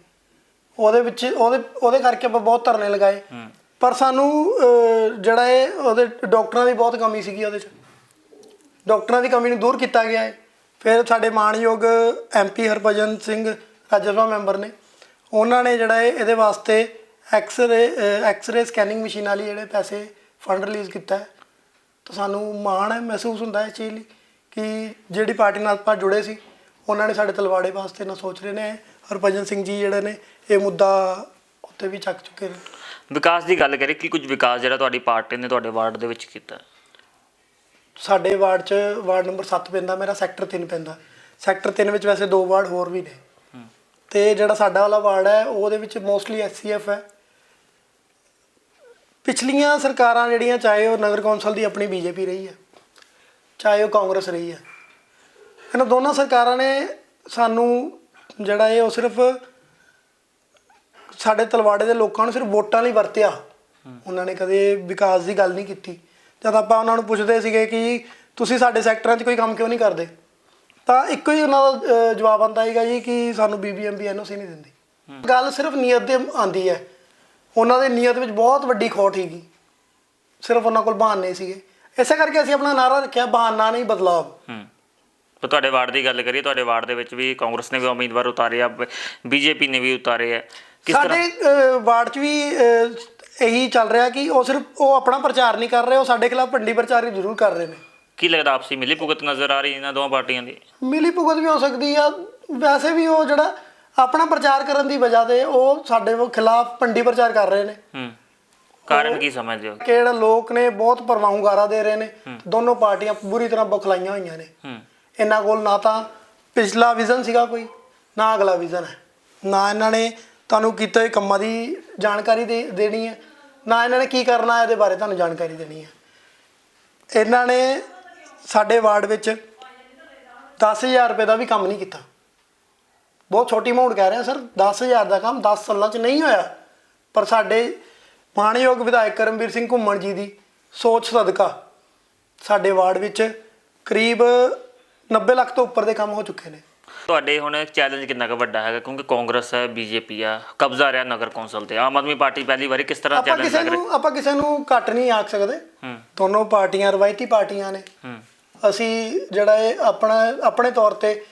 ਉਹਦੇ ਵਿੱਚ ਉਹਦੇ ਉਹਦੇ ਕਰਕੇ ਆਪਾਂ ਬਹੁਤ ਧਰਨੇ ਲਗਾਏ। ਹੂੰ। ਪਰ ਸਾਨੂੰ ਅਹ, ਜਿਹੜਾ ਹੈ ਉਹਦੇ ਡਾਕਟਰਾਂ ਦੀ ਬਹੁਤ ਕਮੀ ਸੀਗੀ ਉਹਦੇ 'ਚ। ਡਾਕਟਰਾਂ ਦੀ ਕਮੀ ਨੂੰ ਦੂਰ ਕੀਤਾ ਗਿਆ ਹੈ। ਫਿਰ ਸਾਡੇ ਮਾਣਯੋਗ ਐਮਪੀ ਹਰਭਜਨ ਸਿੰਘ ਰਾਜ ਸਭਾ ਮੈਂਬਰ ਨੇ ਉਹਨਾਂ ਨੇ ਜਿਹੜਾ ਹੈ ਇਹਦੇ ਵਾਸਤੇ ਐਕਸ-ਰੇ ਐਕਸ-ਰੇ ਸਕੈਨਿੰਗ ਮਸ਼ੀਨ ਵਾਲੀ ਜਿਹੜੇ ਪੈਸੇ ਫੰਡ ਰਿਲੀਜ਼ ਕੀਤਾ ਹੈ। ਤਾਂ ਸਾਨੂੰ ਮਾਣ ਹੈ ਮਹਿਸੂਸ ਹੁੰਦਾ ਹੈ ਇਸ ਚੀਜ਼ ਲਈ। ਕਿ ਜਿਹੜੀ ਪਾਰਟੀ ਨਾਲ ਆਪਾਂ ਜੁੜੇ ਸੀ ਉਹਨਾਂ ਨੇ ਸਾਡੇ ਤਲਵਾੜੇ ਵਾਸਤੇ ਨਾ ਸੋਚ ਰਹੇ ਨੇ ਹਰਭਜਨ ਸਿੰਘ ਜੀ ਜਿਹੜੇ ਨੇ ਇਹ ਮੁੱਦਾ ਉੱਤੇ ਵੀ ਚੱਕ ਚੁੱਕੇ ਨੇ। ਵਿਕਾਸ ਦੀ ਗੱਲ ਕਰੀਏ ਕੀ ਕੁਝ ਵਿਕਾਸ ਜਿਹੜਾ ਤੁਹਾਡੀ ਪਾਰਟੀ ਨੇ ਤੁਹਾਡੇ ਵਾਰਡ ਦੇ ਵਿੱਚ ਕੀਤਾ? ਸਾਡੇ ਵਾਰਡ 'ਚ ਵਾਰਡ ਨੰਬਰ 7 ਪੈਂਦਾ ਮੇਰਾ ਸੈਕਟਰ 3 ਪੈਂਦਾ। ਸੈਕਟਰ 3 ਵਿੱਚ ਵੈਸੇ ਦੋ ਵਾਰਡ ਹੋਰ ਵੀ ਨੇ। ਤੇ ਜਿਹੜਾ ਸਾਡਾ ਵਾਲਾ ਵਾਰਡ ਹੈ ਉਹਦੇ ਵਿੱਚ ਮੋਸਟਲੀ ਐਸਸੀਐਫ ਹੈ। ਪਿਛਲੀਆਂ ਸਰਕਾਰਾਂ ਜਿਹੜੀਆਂ ਚਾਹੇ ਉਹ ਨਗਰ ਕੌਂਸਲ ਦੀ ਆਪਣੀ ਬੀਜੇਪੀ ਰਹੀ ਹੈ ਚਾਹੇ ਉਹ ਕਾਂਗਰਸ ਰਹੀ ਹੈ। ਇਹਨਾਂ ਦੋਨਾਂ ਸਰਕਾਰਾਂ ਨੇ ਸਾਨੂੰ ਜਿਹੜਾ ਇਹ ਉਹ ਸਿਰਫ ਸਾਡੇ ਤਲਵਾੜੇ ਦੇ ਲੋਕਾਂ ਨੂੰ ਸਿਰਫ ਵੋਟਾਂ ਲਈ ਵਰਤਿਆ। ਉਹਨਾਂ ਨੇ ਕਦੇ ਵਿਕਾਸ ਦੀ ਗੱਲ ਨਹੀਂ ਕੀਤੀ। ਜਦ ਆਪਾਂ ਉਹਨਾਂ ਨੂੰ ਪੁੱਛਦੇ ਸੀਗੇ ਕਿ ਤੁਸੀਂ ਸਾਡੇ ਸੈਕਟਰਾਂ 'ਚ ਕੋਈ ਕੰਮ ਕਿਉਂ ਨਹੀਂ ਕਰਦੇ? ਤਾਂ ਇੱਕੋ ਹੀ ਉਹਨਾਂ ਦਾ ਜਵਾਬ ਆਉਂਦਾ ਹੈਗਾ ਜੀ ਕਿ ਸਾਨੂੰ ਬੀਬੀਐਮਬੀ ਐਨਓਸੀ ਨਹੀਂ ਦਿੰਦੀ। ਗੱਲ ਸਿਰਫ ਨੀਅਤ ਦੇ ਆਂਦੀ ਹੈ। ਉਹਨਾਂ ਦੇ ਨੀਅਤ ਵਿੱਚ ਬਹੁਤ ਵੱਡੀ ਖੋਟ ਸੀਗੀ। ਸਿਰਫ ਉਹਨਾਂ ਕੋਲ ਬਹਾਨੇ ਸੀਗੇ। ਇਸੇ ਕਰਕੇ ਅਸੀਂ ਆਪਣਾ ਨਾਰਾ ਰੱਖਿਆ ਬਹਾਨਾ ਨਹੀਂ ਬਦਲਾਵ ਹੂੰ। ਤਾਂ ਤੁਹਾਡੇ ਵਾਰਡ ਦੀ ਗੱਲ ਕਰੀਏ ਤੁਹਾਡੇ ਵਾਰਡ ਦੇ ਵਿੱਚ ਵੀ ਕਾਂਗਰਸ ਨੇ ਵੀ ਉਮੀਦਵਾਰ ਉਤਾਰੇ ਆ ਬੀਜੇਪੀ ਨੇ ਵੀ ਉਤਾਰੇ ਆ। ਕਿਸ ਤਰ੍ਹਾਂ? ਸਾਡੇ ਵਾਰਡ 'ਚ ਵੀ ਇਹੀ ਚੱਲ ਰਿਹਾ ਕਿ ਉਹ ਸਿਰਫ ਉਹ ਆਪਣਾ ਪ੍ਰਚਾਰ ਨਹੀਂ ਕਰ ਰਹੇ ਉਹ ਸਾਡੇ ਖਿਲਾਫ ਭੰਡੀ ਪ੍ਰਚਾਰ ਜ਼ਰੂਰ ਕਰ ਰਹੇ ਨੇ। ਕੀ ਲੱਗਦਾ ਆਪਸੀ ਮਿਲੀ ਭੁਗਤ ਨਜ਼ਰ ਆ ਰਹੀ ਇਹਨਾਂ ਦੋਵਾਂ ਪਾਰਟੀਆਂ ਦੀ? ਮਿਲੀ ਭੁਗਤ ਵੀ ਹੋ ਸਕਦੀ ਆ ਵੈਸੇ ਵੀ ਉਹ ਜਿਹੜਾ ਆਪਣਾ ਪ੍ਰਚਾਰ ਕਰਨ ਦੀ ਵਜ੍ਹਾ ਤੇ ਉਹ ਸਾਡੇ ਖਿਲਾਫ ਪੰਡੀ ਪ੍ਰਚਾਰ ਕਰ ਰਹੇ ਨੇ। ਹੂੰ। ਕਾਰਨ ਕੀ ਸਮਝਦੇ ਹੋ? ਕਿਹੜਾ ਲੋਕ ਨੇ ਬਹੁਤ ਗਾਰਾ ਦੇ ਰਹੇ ਨੇ। ਦੋਨੋਂ ਪਾਰਟੀਆਂ ਬੁਰੀ ਤਰ੍ਹਾਂ ਬੁਖਲਾਈਆਂ ਹੋਈਆਂ ਨੇ। ਹੂੰ। ਇਹਨਾਂ ਕੋਲ ਨਾ ਤਾਂ ਪਿਛਲਾ ਵਿਜ਼ਨ ਸੀਗਾ ਕੋਈ ਨਾ ਅਗਲਾ ਵਿਜ਼ਨ ਹੈ। ਨਾ ਇਹਨਾਂ ਨੇ ਤੁਹਾਨੂੰ ਕੀਤੇ ਹੋਏ ਕੰਮਾਂ ਦੀ ਜਾਣਕਾਰੀ ਦੇ ਦੇਣੀ ਹੈ। ਨਾ ਇਹਨਾਂ ਨੇ ਕੀ ਕਰਨਾ ਹੈ ਇਹਦੇ ਬਾਰੇ ਤੁਹਾਨੂੰ ਜਾਣਕਾਰੀ ਦੇਣੀ ਹੈ। ਇਹਨਾਂ ਨੇ ਸਾਡੇ ਵਾਰਡ ਵਿੱਚ 10000 ਰੁਪਏ ਦਾ ਵੀ ਕੰਮ ਨਹੀਂ ਕੀਤਾ। ਬਹੁਤ ਛੋਟੀ ਅਮਾਉਂਟ ਕਹਿ ਰਹੇ ਹਾਂ ਸਰ 10000 ਦਾ ਕੰਮ 10 ਸਾਲਾਂ 'ਚ ਨਹੀਂ ਹੋਇਆ। ਪਰ ਸਾਡੇ ਮਾਣਯੋਗ ਵਿਧਾਇਕ ਕਰਮਵੀਰ ਸਿੰਘ ਘੁੰਮਣ ਜੀ ਦੀ ਸੋਚ ਸਦਕਾ ਸਾਡੇ ਵਾਰਡ ਵਿੱਚ ਕਰੀਬ 90 ਲੱਖ ਤੋਂ ਉੱਪਰ ਦੇ ਕੰਮ ਹੋ ਚੁੱਕੇ ਨੇ। ਤੁਹਾਡੇ ਹੁਣ ਚੈਲੰਜ ਕਿੰਨਾ ਕੁ ਵੱਡਾ ਹੈਗਾ? ਕਿਉਂਕਿ ਕਾਂਗਰਸ ਹੈ ਬੀਜੇਪੀ ਆ ਕਬਜ਼ਾ ਰਿਹਾ ਨਗਰ ਕੌਂਸਲ ਤੇ। ਆਮ ਆਦਮੀ ਪਾਰਟੀ ਪਹਿਲੀ ਵਾਰੀ ਕਿਸ ਤਰ੍ਹਾਂ ਆਪਾਂ ਚੈਲੰਜ ਕਿਸੇ ਲੱਗ ਰਿਹਾ? ਨੂੰ ਆਪਾਂ ਕਿਸੇ ਨੂੰ ਘੱਟ ਨਹੀਂ ਆਖ ਸਕਦੇ। ਹੂੰ। ਦੋਨੋਂ ਪਾਰਟੀਆਂ ਰਵਾਇਤੀ ਪਾਰਟੀਆਂ ਨੇ। ਹੂੰ। ਅਸੀਂ ਜਿਹੜਾ ਇਹ ਆਪਣਾ ਆਪਣੇ ਤੌਰ ਤੇ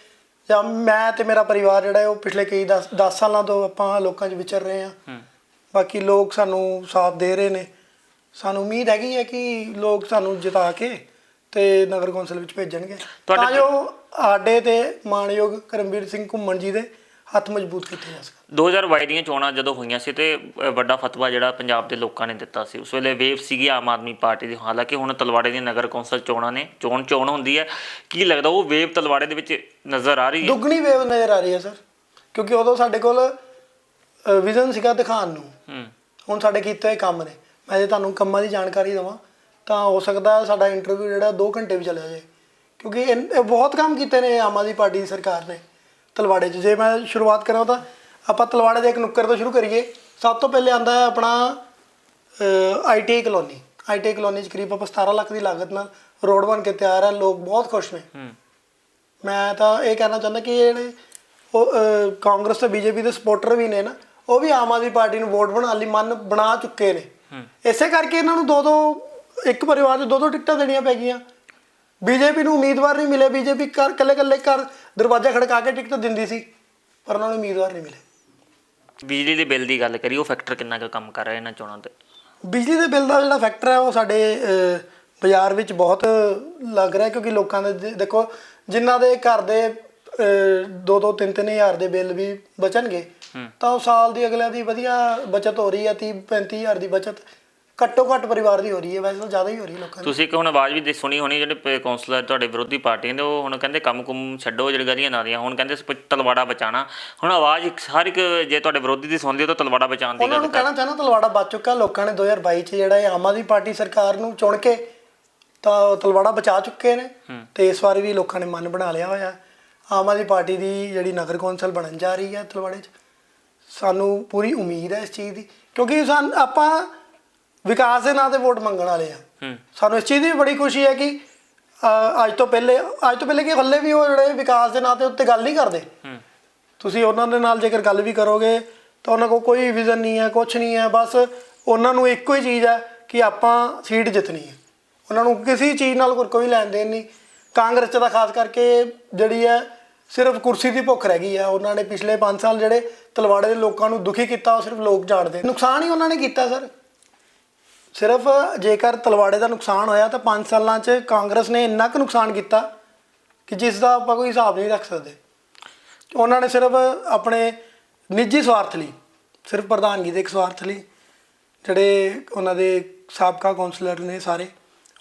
ਜਾਂ ਮੈਂ ਤੇ ਮੇਰਾ ਪਰਿਵਾਰ ਜਿਹੜਾ ਹੈ ਉਹ ਪਿਛਲੇ ਕਈ 10 10 ਸਾਲਾਂ ਤੋਂ ਆਪਾਂ ਲੋਕਾਂ 'ਚ ਵਿਚਰ ਰਹੇ ਹਾਂ। ਹੂੰ। ਬਾਕੀ ਲੋਕ ਸਾਨੂੰ ਸਾਥ ਦੇ ਰਹੇ ਨੇ। ਸਾਨੂੰ ਉਮੀਦ ਹੈਗੀ ਹੈ ਕਿ ਲੋਕ ਸਾਨੂੰ ਜਿਤਾ ਕੇ ਤੇ ਨਗਰ ਕੌਂਸਲ ਵਿੱਚ ਭੇਜਣਗੇ। ਤੁਹਾਡੇ ਤਾਂ ਜੋ ਸਾਡੇ ਤੇ ਮਾਣਯੋਗ ਕਰਮਵੀਰ ਸਿੰਘ ਘੁੰਮਣ ਜੀ ਦੇ ਹੱਥ ਮਜ਼ਬੂਤ ਕੀਤੇ ਜਾ ਸਕਣ। 2022 ਦੀਆਂ ਚੋਣਾਂ ਜਦੋਂ ਹੋਈਆਂ ਸੀ ਤੇ ਵੱਡਾ ਫਤਵਾ ਜਿਹੜਾ ਪੰਜਾਬ ਦੇ ਲੋਕਾਂ ਨੇ ਦਿੱਤਾ ਸੀ। ਉਸ ਵੇਲੇ ਵੇਵ ਸੀਗੀ ਆਮ ਆਦਮੀ ਪਾਰਟੀ ਦੀ। ਹਾਲਾਂਕਿ ਹੁਣ ਤਲਵਾੜੇ ਦੀਆਂ ਨਗਰ ਕੌਂਸਲ ਚੋਣਾਂ ਨੇ ਚੋਣ ਚੋਣ ਹੁੰਦੀ ਹੈ। ਕੀ ਲੱਗਦਾ ਉਹ ਵੇਵ ਤਲਵਾੜੇ ਦੇ ਵਿੱਚ ਨਜ਼ਰ ਆ ਰਹੀ ਹੈ? ਦੁੱਗਣੀ ਵੇਵ ਨਜ਼ਰ ਆ ਰਹੀ ਹੈ ਸਰ। ਕਿਉਂਕਿ ਉਦੋਂ ਸਾਡੇ ਕੋਲ ਵਿਜ਼ਨ ਸੀਗਾ ਦਿਖਾਉਣ ਨੂੰ। ਹੂੰ। ਹੁਣ ਸਾਡੇ ਕੀਤੇ ਹੋਏ ਕੰਮ ਨੇ। ਮੈਂ ਜੇ ਤੁਹਾਨੂੰ ਕੰਮਾਂ ਦੀ ਜਾਣਕਾਰੀ ਦਵਾਂ ਤਾਂ ਹੋ ਸਕਦਾ ਸਾਡਾ ਇੰਟਰਵਿਊ ਜਿਹੜਾ 2 ਘੰਟੇ ਵੀ ਚਲਿਆ ਜਾਏ ਕਿਉਂਕਿ ਇਨ- ਇਹ ਬਹੁਤ ਕੰਮ ਕੀਤੇ ਨੇ ਆਮ ਆਦਮੀ ਪਾਰਟੀ ਦੀ ਸਰਕਾਰ ਨੇ ਤਲਵਾੜੇ 'ਚ। ਜੇ ਮੈਂ ਸ਼ੁਰੂਆਤ ਕਰਾਂ ਤਾਂ ਆਪਾਂ ਤਲਵਾੜੇ ਦੇ ਇੱਕ ਨੁੱਕਰ ਤੋਂ ਸ਼ੁਰੂ ਕਰੀਏ। ਸਭ ਤੋਂ ਪਹਿਲੇ ਆਂਦਾ ਹੈ ਆਪਣਾ ਆਈਟੀਆਈ ਕਲੋਨੀ। ਆਈਟੀਆਈ ਕਲੋਨੀ 'ਚ ਕਰੀਬ ਆਪਾਂ 17 ਲੱਖ ਦੀ ਲਾਗਤ ਨਾਲ ਰੋਡ ਬਣ ਕੇ ਤਿਆਰ ਹੈ। ਲੋਕ ਬਹੁਤ ਖੁਸ਼ ਨੇ। ਹੂੰ। ਮੈਂ ਤਾਂ ਇਹ ਕਹਿਣਾ ਚਾਹੁੰਦਾ ਕਿ ਇਹ ਜਿਹੜੇ ਉਹ ਅਹ, ਕਾਂਗਰਸ ਤੇ ਬੀਜੇਪੀ ਦੇ ਸਪੋਰਟਰ ਵੀ ਨੇ ਨਾ ਉਹ ਵੀ ਆਮ ਆਦਮੀ ਪਾਰਟੀ ਨੂੰ ਵੋਟ ਬਣਾਉਣ ਲਈ ਮਨ ਬਣਾ ਚੁੱਕੇ ਨੇ। ਇਸੇ ਕਰਕੇ ਇਹਨਾਂ ਨੂੰ ਦੋ ਦੋ ਇੱਕ ਪਰਿਵਾਰ 'ਚ ਦੋ ਦੋ ਟਿਕਟਾਂ ਦੇਣੀਆਂ ਪੈ ਗਈਆਂ। ਬੀਜੇਪੀ ਨੂੰ ਉਮੀਦਵਾਰ ਨਹੀਂ ਮਿਲੇ। ਬੀਜੇਪੀ ਕਰ ਕੱਲੇ ਕੱਲੇ ਘਰ ਦਰਵਾਜ਼ਾ ਖੜਕਾ ਕੇ ਟਿਕਟ ਦਿੰਦੀ ਸੀ ਪਰ ਉਹਨਾਂ ਨੂੰ ਉਮੀਦਵਾਰ ਨਹੀਂ ਮਿਲੇ। ਬਿਜਲੀ ਦੇ ਬਿੱਲ ਦੀ ਗੱਲ ਕਰੀ ਉਹ ਫੈਕਟਰ ਕਿੰਨਾ ਕੁ ਕੰਮ ਕਰ ਰਿਹਾ ਇਹਨਾਂ ਚੋਣਾਂ ਤੇ? ਬਿਜਲੀ ਦੇ ਬਿੱਲ ਦਾ ਜਿਹੜਾ ਫੈਕਟਰ ਹੈ ਉਹ ਸਾਡੇ ਬਾਜ਼ਾਰ ਵਿੱਚ ਬਹੁਤ ਲੱਗ ਰਿਹਾ ਕਿਉਂਕਿ ਲੋਕਾਂ ਦੇ ਦੇ- ਦੇਖੋ ਜਿਨ੍ਹਾਂ ਦੇ ਘਰ ਦੇ 2-2 3-3 ਹਜ਼ਾਰ ਦੇ ਬਿੱਲ ਵੀ ਬਚਣਗੇ। ਤਾਂ ਉਹ ਸਾਲ ਦੀ ਅਗਲੇ ਦੀ ਵਧੀਆ ਬਚਤ ਹੋ ਰਹੀ ਹੈ 30-35 ਹਜ਼ਾਰ ਦੀ ਬਚਤ। ਘੱਟੋ ਘੱਟ ਪਰਿਵਾਰ ਦੀ ਹੋ ਰਹੀ ਹੈ ਵੈਸੇ ਤਾਂ ਜ਼ਿਆਦਾ ਹੀ ਹੋ ਰਹੀ ਹੈ ਲੋਕਾਂ ਦੀ। ਤੁਸੀਂ ਇੱਕ ਹੁਣ ਆਵਾਜ਼ ਵੀ ਦੇ- ਸੁਣੀ ਹੋਣੀ ਜਿਹੜੇ ਕੌਂਸਲਰ ਤੁਹਾਡੇ ਵਿਰੋਧੀ ਪਾਰਟੀ ਦੇ ਉਹ ਹੁਣ ਕਹਿੰਦੇ ਕੰਮ ਕੁਮ ਛੱਡੋ ਜਿਹੜੀ ਗਲੀਆਂ ਨਾਲੀਆਂ ਹੁਣ ਕਹਿੰਦੇ ਤਲਵਾੜਾ ਬਚਾਣਾ ਹੁਣ ਆਵਾਜ਼ ਇੱਕ- ਹਰ ਇੱਕ ਜੇ ਤੁਹਾਡੇ ਵਿਰੋਧੀ ਦੀ ਸੁਣਦੀ ਹੋ ਤਾਂ ਤਲਵਾੜਾ ਬਚਾਉਣ ਦੀ ਉਹਨਾਂ ਗੱਲ ਨੂੰ ਕਹਿਣਾ ਚਾਹਣਾ ਤਲਵਾੜਾ ਬਚ ਚੁੱਕਾ ਲੋਕਾਂ ਨੇ 2022 ਚ ਜਿਹੜਾ ਇਹ ਆਮ ਆਦਮੀ ਪਾਰਟੀ ਸਰਕਾਰ ਨੂੰ ਚੁਣ ਕੇ ਤਾਂ ਤਲਵਾੜਾ ਬਚਾ ਚੁੱਕੇ ਨੇ। ਤੇ ਇਸ ਵਾਰ ਵੀ ਲੋਕਾਂ ਨੇ ਮਨ ਬਣਾ ਲਿਆ ਹੋਇਆ। ਆਮ ਆਦਮੀ ਪਾਰਟੀ ਦੀ ਜਿਹੜੀ ਨਗਰ ਕੌਂਸਲ ਬਣਨ ਜਾ ਰਹੀ ਹੈ ਤਲਵਾੜੇ 'ਚ ਸਾਨੂੰ ਪੂਰੀ ਉਮੀਦ ਹੈ ਇਸ ਚੀਜ਼ ਦੀ ਕਿਉਂਕਿ ਸਾਨ ਆਪਾਂ ਵਿਕਾਸ ਦੇ ਨਾਂ ਤੇ ਵੋਟ ਮੰਗਣ ਵਾਲੇ ਆ ਹੂੰ। ਸਾਨੂੰ ਇਸ ਚੀਜ਼ ਦੀ ਵੀ ਬੜੀ ਖੁਸ਼ੀ ਹੈ ਕਿ ਅੱਜ ਤੋਂ ਪਹਿਲੇ ਅੱਜ ਤੋਂ ਪਹਿਲੇ ਕਿ ਹੱਲੇ ਵੀ ਉਹ ਜਿਹੜੇ ਵਿਕਾਸ ਦੇ ਨਾਂ ਤੇ ਉੱਤੇ ਗੱਲ ਨਹੀਂ ਕਰਦੇ। ਤੁਸੀਂ ਉਹਨਾਂ ਦੇ ਨਾਲ ਜੇਕਰ ਗੱਲ ਵੀ ਕਰੋਗੇ ਤਾਂ ਉਹਨਾਂ ਕੋਲ ਕੋਈ ਵਿਜ਼ਨ ਨਹੀਂ ਹੈ ਕੁਝ ਨਹੀਂ ਹੈ ਬਸ ਉਹਨਾਂ ਨੂੰ ਇੱਕੋ ਹੀ ਚੀਜ਼ ਹੈ ਕਿ ਆਪਾਂ ਸੀਟ ਜਿੱਤਣੀ ਹੈ। ਉਹਨਾਂ ਨੂੰ ਕਿਸੇ ਚੀਜ਼ ਨਾਲ ਕੋਈ- ਕੋਈ ਲੈਣ ਦੇਣ ਨਹੀਂ। ਕਾਂਗਰਸ 'ਚ ਤਾਂ ਖਾਸ ਕਰਕੇ ਜਿਹੜੀ ਹੈ ਸਿਰਫ ਕੁਰਸੀ ਦੀ ਭੁੱਖ ਰਹਿ ਗਈ ਆ। ਉਹਨਾਂ ਨੇ ਪਿਛਲੇ 5 ਸਾਲ ਜਿਹੜੇ ਤਲਵਾੜੇ ਦੇ ਲੋਕਾਂ ਨੂੰ ਦੁਖੀ ਕੀਤਾ, ਉਹ ਸਿਰਫ ਲੋਕ ਜਾਣਦੇ। ਨੁਕਸਾਨ ਹੀ ਉਹਨਾਂ ਨੇ ਕੀਤਾ, ਸਰ। ਸਿਰਫ ਜੇਕਰ ਤਲਵਾੜੇ ਦਾ ਨੁਕਸਾਨ ਹੋਇਆ, ਤਾਂ 5 ਸਾਲਾਂ 'ਚ ਕਾਂਗਰਸ ਨੇ ਇੰਨਾ ਕੁ ਨੁਕਸਾਨ ਕੀਤਾ ਕਿ ਜਿਸ ਦਾ ਆਪਾਂ ਕੋਈ ਹਿਸਾਬ ਨਹੀਂ ਰੱਖ ਸਕਦੇ। ਉਹਨਾਂ ਨੇ ਸਿਰਫ ਆਪਣੇ ਨਿੱਜੀ ਸਵਾਰਥ ਲਈ, ਸਿਰਫ ਪ੍ਰਧਾਨਗੀ ਦੇ ਇੱਕ ਸਵਾਰਥ ਲਈ, ਜਿਹੜੇ ਉਹਨਾਂ ਦੇ ਸਾਬਕਾ ਕਾਉਂਸਲਰ ਨੇ ਸਾਰੇ,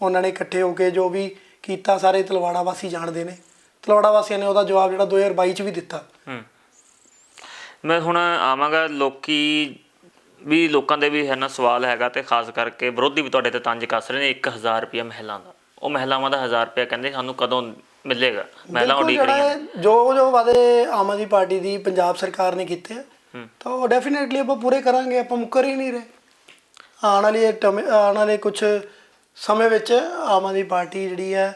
ਉਹਨਾਂ ਨੇ ਇਕੱਠੇ ਹੋ ਕੇ ਜੋ ਵੀ ਕੀਤਾ, ਸਾਰੇ ਤਲਵਾੜਾ ਵਾਸੀ ਜਾਣਦੇ ਨੇ। ਤਲਵਾੜਾ ਵਾਸੀਆਂ ਨੇ ਉਹਦਾ ਜਵਾਬ ਜਿਹੜਾ 2022 ਚ ਵੀ ਦਿੱਤਾ। ਮੈਂ ਹੁਣ ਆਵਾਂਗਾ ਲੋਕੀ ਵੀ ਲੋਕਾਂ ਦੇ ਵੀ ਹੈ ਨਾ ਸਵਾਲ ਹੈਗਾ ਤੇ ਖਾਸ ਕਰਕੇ ਵਿਰੋਧੀ ਵੀ ਤੁਹਾਡੇ ਤੇ ਤੰਜ ਕੱਸ ਰਹੇ ਨੇ 1000 ਰੁਪਇਆ ਮਹਿਲਾ ਦਾ। ਉਹ ਮਹਿਲਾਵਾਂ ਦਾ 1000 ਰੁਪਇਆ ਕਹਿੰਦੇ ਸਾਨੂੰ ਕਦੋਂ ਮਿਲੇਗਾ? ਬਿਲਕੁਲ ਉਡੀਕ ਰਹੀਆਂ ਜੋ ਜੋ ਵਾਅਦੇ ਆਮ ਆਦਮੀ ਪਾਰਟੀ ਦੀ ਪੰਜਾਬ ਸਰਕਾਰ ਨੇ ਕੀਤੇ। ਤਾਂ ਉਹ ਡੈਫੀਨਿਟਲੀ ਆਪਾਂ ਪੂਰੇ ਕਰਾਂਗੇ ਆਪਾਂ ਮੁੱਕਰ ਹੀ ਨਹੀਂ ਰਹੇ। ਆਉਣ ਵਾਲੀ ਆਉਣ ਵਾਲੇ ਕੁਝ ਸਮੇਂ ਵਿੱਚ ਆਮ ਆਦਮੀ ਪਾਰਟੀ ਜਿਹੜੀ ਹੈ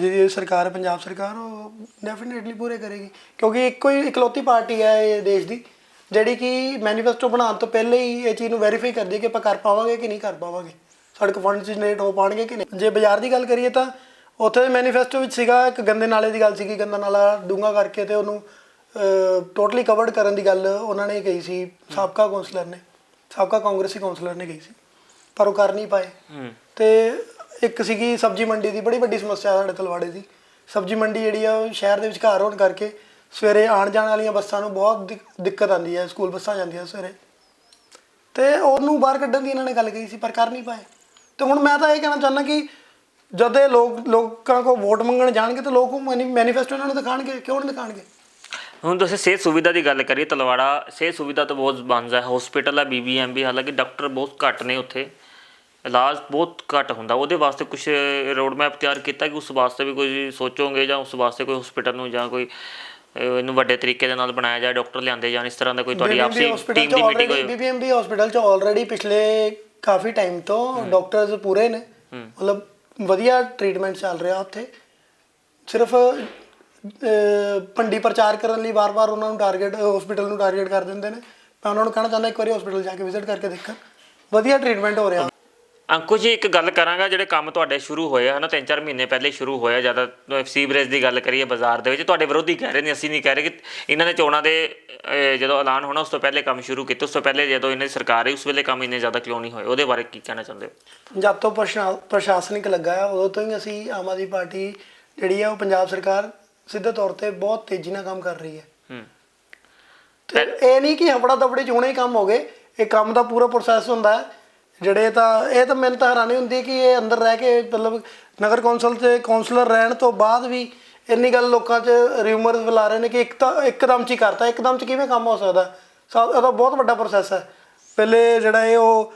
ਜਿਹਦੀ ਸਰਕਾਰ ਪੰਜਾਬ ਸਰਕਾਰ ਉਹ ਡੈਫੀਨਿਟਲੀ ਪੂਰੇ ਕਰੇਗੀ। ਕਿਉਂਕਿ ਇੱਕੋ ਹੀ ਇਕਲੌਤੀ ਪਾਰਟੀ ਹੈ ਇਹ ਦੇਸ਼ ਦੀ ਜਿਹੜੀ ਕਿ ਮੈਨੀਫੈਸਟੋ ਬਣਾਉਣ ਤੋਂ ਪਹਿਲੇ ਹੀ ਇਹ ਚੀਜ਼ ਨੂੰ ਵੈਰੀਫਾਈ ਕਰਦੀ ਹੈ ਕਿ ਆਪਾਂ ਕਰ ਪਾਵਾਂਗੇ ਕਿ ਨਹੀਂ ਕਰ ਪਾਵਾਂਗੇ। ਸੜਕ ਫੰਡ ਜਨਰੇਟ ਹੋ ਪਾਣਗੇ ਕਿ ਨਹੀਂ? ਜੇ ਬਾਜ਼ਾਰ ਦੀ ਗੱਲ ਕਰੀਏ ਤਾਂ ਉੱਥੇ ਮੈਨੀਫੈਸਟੋ ਵਿੱਚ ਸੀਗਾ ਇੱਕ ਗੰਦੇ ਨਾਲੇ ਦੀ ਗੱਲ ਸੀਗੀ ਗੰਦਾ ਨਾਲਾ ਡੂੰਘਾ ਕਰਕੇ ਤੇ ਉਹਨੂੰ ਟੋਟਲੀ ਕਵਰਡ ਕਰਨ ਦੀ ਗੱਲ ਉਹਨਾਂ ਨੇ ਕਹੀ ਸੀ ਸਾਬਕਾ ਕਾਉਂਸਲਰ ਨੇ ਸਾਬਕਾ ਕਾਂਗਰਸੀ ਕਾਉਂਸਲਰ ਨੇ ਕਹੀ ਸੀ ਪਰ ਉਹ ਕਰ ਨਹੀਂ ਪਾਏ। ਤੇ ਇੱਕ ਸੀਗੀ ਸਬਜ਼ੀ ਮੰਡੀ ਦੀ, ਬੜੀ ਵੱਡੀ ਸਮੱਸਿਆ ਸਾਡੇ ਤਲਵਾੜੇ ਦੀ। ਸਬਜ਼ੀ ਮੰਡੀ ਜਿਹੜੀ ਆ, ਉਹ ਸ਼ਹਿਰ ਦੇ ਵਿਚਕਾਰ ਹੋਣ ਕਰਕੇ ਸਵੇਰੇ ਆਉਣ ਜਾਣ ਵਾਲੀਆਂ ਬੱਸਾਂ ਨੂੰ ਬਹੁਤ ਦਿਕ- ਦਿੱਕਤ ਆਉਂਦੀ ਹੈ ਸਕੂਲ ਬੱਸਾਂ ਜਾਂਦੀਆਂ ਸਵੇਰੇ। ਤੇ ਉਹਨੂੰ ਬਾਹਰ ਕੱਢਣ ਦੀ ਇਹਨਾਂ ਨੇ ਗੱਲ ਕਹੀ ਸੀ, ਪਰ ਕਰ ਨਹੀਂ ਪਾਏ। ਤੇ ਹੁਣ ਮੈਂ ਤਾਂ ਇਹ ਕਹਿਣਾ ਚਾਹੁੰਦਾ ਕਿ ਜਦ ਇਹ ਲੋਕ, ਲੋਕਾਂ ਕੋ ਵੋਟ ਮੰਗਣ ਜਾਣਗੇ ਤਾਂ ਲੋਕ ਉਹ ਮੈਨੀਫੈਸਟੋ ਇਹਨਾਂ ਨੂੰ ਦਿਖਾਣਗੇ ਕਿਉਂ ਨਹੀਂ ਦਿਖਾਣਗੇ ਹੁਣ ਤੁਸੀਂ ਸਿਹਤ ਸੁਵਿਧਾ ਦੀ ਗੱਲ ਕਰੀਏ, ਤਲਵਾੜਾ ਸਿਹਤ ਸੁਵਿਧਾ ਤਾਂ ਬਹੁਤ ਬੰਦ ਹੈ ਹਸਪੀਟਲ ਹੈ ਬੀਬੀਐਮਬੀ ਹਾਲਾਂਕਿ ਡਾਕਟਰ ਬਹੁਤ ਘੱਟ ਨੇ ਉੱਥੇ। ਇਲਾਜ ਬਹੁਤ ਘੱਟ ਹੁੰਦਾ। ਉਹਦੇ ਵਾਸਤੇ ਕੁਝ ਰੋਡ ਮੈਪ ਤਿਆਰ ਕੀਤਾ ਕਿ ਉਸ ਵਾਸਤੇ ਵੀ ਕੋਈ ਸੋਚੋਗੇ ਜਾਂ ਉਸ ਵਾਸਤੇ ਕੋਈ ਹਸਪੀਟਲ ਨੂੰ ਜਾਂ ਕੋਈ ਇਹਨੂੰ ਵੱਡੇ ਤਰੀਕੇ ਦੇ ਨਾਲ ਬਣਾਇਆ ਜਾਏ ਡਾਕਟਰ ਲਿਆਂਦੇ ਜਾਣ ਇਸ ਤਰ੍ਹਾਂ ਦਾ ਕੋਈ ਤੁਹਾਡੀ ਆਪਸੀ ਟੀਮ ਦੀ ਮੀਟਿੰਗ ਹੋਈ। ਬੀਬੀਐਮਬੀ ਹਸਪੀਟਲ ਚ ਆਲਰੇਡੀ ਪਿਛਲੇ ਕਾਫੀ ਟਾਈਮ ਤੋਂ ਡਾਕਟਰਸ ਪੂਰੇ ਨੇ। ਮਤਲਬ ਵਧੀਆ ਟ੍ਰੀਟਮੈਂਟ ਚੱਲ ਰਿਹਾ ਉੱਥੇ। ਸਿਰਫ ਭੰਡੀ ਪ੍ਰਚਾਰ ਕਰਨ ਲਈ ਵਾਰ-ਵਾਰ ਉਹਨਾਂ ਨੂੰ ਟਾਰਗੇਟ ਹਸਪੀਟਲ ਨੂੰ ਟਾਰਗੇਟ ਕਰ ਦਿੰਦੇ ਨੇ। ਮੈਂ ਉਹਨਾਂ ਨੂੰ ਕਹਿਣਾ ਚਾਹੁੰਦਾ ਇੱਕ ਵਾਰੀ ਹਸਪੀਟਲ ਜਾ ਕੇ ਵਿਜ਼ਿਟ ਕਰਕੇ ਦੇਖਣ। ਵਧੀਆ ਟ੍ਰੀਟਮੈਂਟ ਹੋ ਰਿਹਾ। ਅੰਕੁਸ਼ ਜੀ ਇੱਕ ਗੱਲ ਕਰਾਂਗਾ ਜਿਹੜੇ ਕੰਮ ਤੁਹਾਡੇ ਸ਼ੁਰੂ ਹੋਏ ਆ ਨਾ ਤਿੰਨ ਚਾਰ ਮਹੀਨੇ ਪਹਿਲੇ ਸ਼ੁਰੂ ਹੋਇਆ ਜ਼ਿਆਦਾ ਸੀਵਰੇਜ ਦੀ ਗੱਲ ਕਰੀਏ ਬਾਜ਼ਾਰ ਦੇ ਵਿੱਚ ਤੁਹਾਡੇ ਵਿਰੋਧੀ ਕਹਿ ਰਹੇ ਨੇ ਅਸੀਂ ਨਹੀਂ ਕਹਿ ਰਹੇ ਕਿ ਇਹਨਾਂ ਨੇ ਚੋਣਾਂ ਦੇ ਜਦੋਂ ਐਲਾਨ ਹੋਣਾ ਉਸ ਤੋਂ ਪਹਿਲੇ ਕੰਮ ਸ਼ੁਰੂ ਕੀਤੇ ਉਸ ਤੋਂ ਪਹਿਲੇ ਜਦੋਂ ਇਹਨਾਂ ਦੀ ਸਰਕਾਰ ਰਹੀ ਉਸ ਵੇਲੇ ਕੰਮ ਇੰਨੇ ਜ਼ਿਆਦਾ ਕਿਉਂ ਨਹੀਂ ਹੋਏ? ਉਹਦੇ ਬਾਰੇ ਕੀ ਕਹਿਣਾ ਚਾਹੁੰਦੇ ਹੋ? ਜਦ ਤੋਂ ਪ੍ਰਸ਼ਾ- ਪ੍ਰਸ਼ਾਸਨਿਕ ਲੱਗਾ ਆ ਉਦੋਂ ਤੋਂ ਹੀ ਅਸੀਂ ਆਮ ਆਦਮੀ ਪਾਰਟੀ ਜਿਹੜੀ ਆ ਉਹ ਪੰਜਾਬ ਸਰਕਾਰ ਸਿੱਧੇ ਤੌਰ ਤੇ ਬਹੁਤ ਤੇਜ਼ੀ ਨਾਲ ਕੰਮ ਕਰ ਰਹੀ ਹੈ। ਹੂੰ। ਤੇ ਇਹ ਨਹੀਂ ਕਿ ਹਫੜਾ ਦਫੜੀ ਚ ਹੁਣੇ ਹੀ ਕੰਮ ਹੋ ਗਏ ਇਹ ਕੰਮ ਦਾ ਪੂਰਾ ਪ੍ਰੋਸੈਸ ਹੁੰਦਾ ਹੈ। ਜਿਹੜੇ ਤਾਂ, ਇਹ ਤਾਂ ਮੈਨੂੰ ਤਾਂ ਹੈਰਾਨੀ ਹੁੰਦੀ ਹੈ ਕਿ ਇਹ ਅੰਦਰ ਰਹਿ ਕੇ ਮਤਲਬ ਨਗਰ ਕੌਂਸਲ ਤੇ ਕੌਂਸਲਰ ਰਹਿਣ ਤੋਂ ਬਾਅਦ ਵੀ ਇੰਨੀ ਗੱਲ ਲੋਕਾਂ 'ਚ ਰਿਊਮਰਸ ਫੈਲਾ ਰਹੇ ਨੇ ਕਿ ਇੱਕ ਤਾਂ ਇੱਕਦਮ 'ਚ ਹੀ ਕਰਤਾ ਇੱਕਦਮ 'ਚ ਕਿਵੇਂ ਕੰਮ ਹੋ ਸਕਦਾ? ਸਾ- ਇਹਦਾ ਬਹੁਤ ਵੱਡਾ ਪ੍ਰੋਸੈਸ ਹੈ। ਪਹਿਲੇ ਜਿਹੜਾ ਇਹ ਉਹ,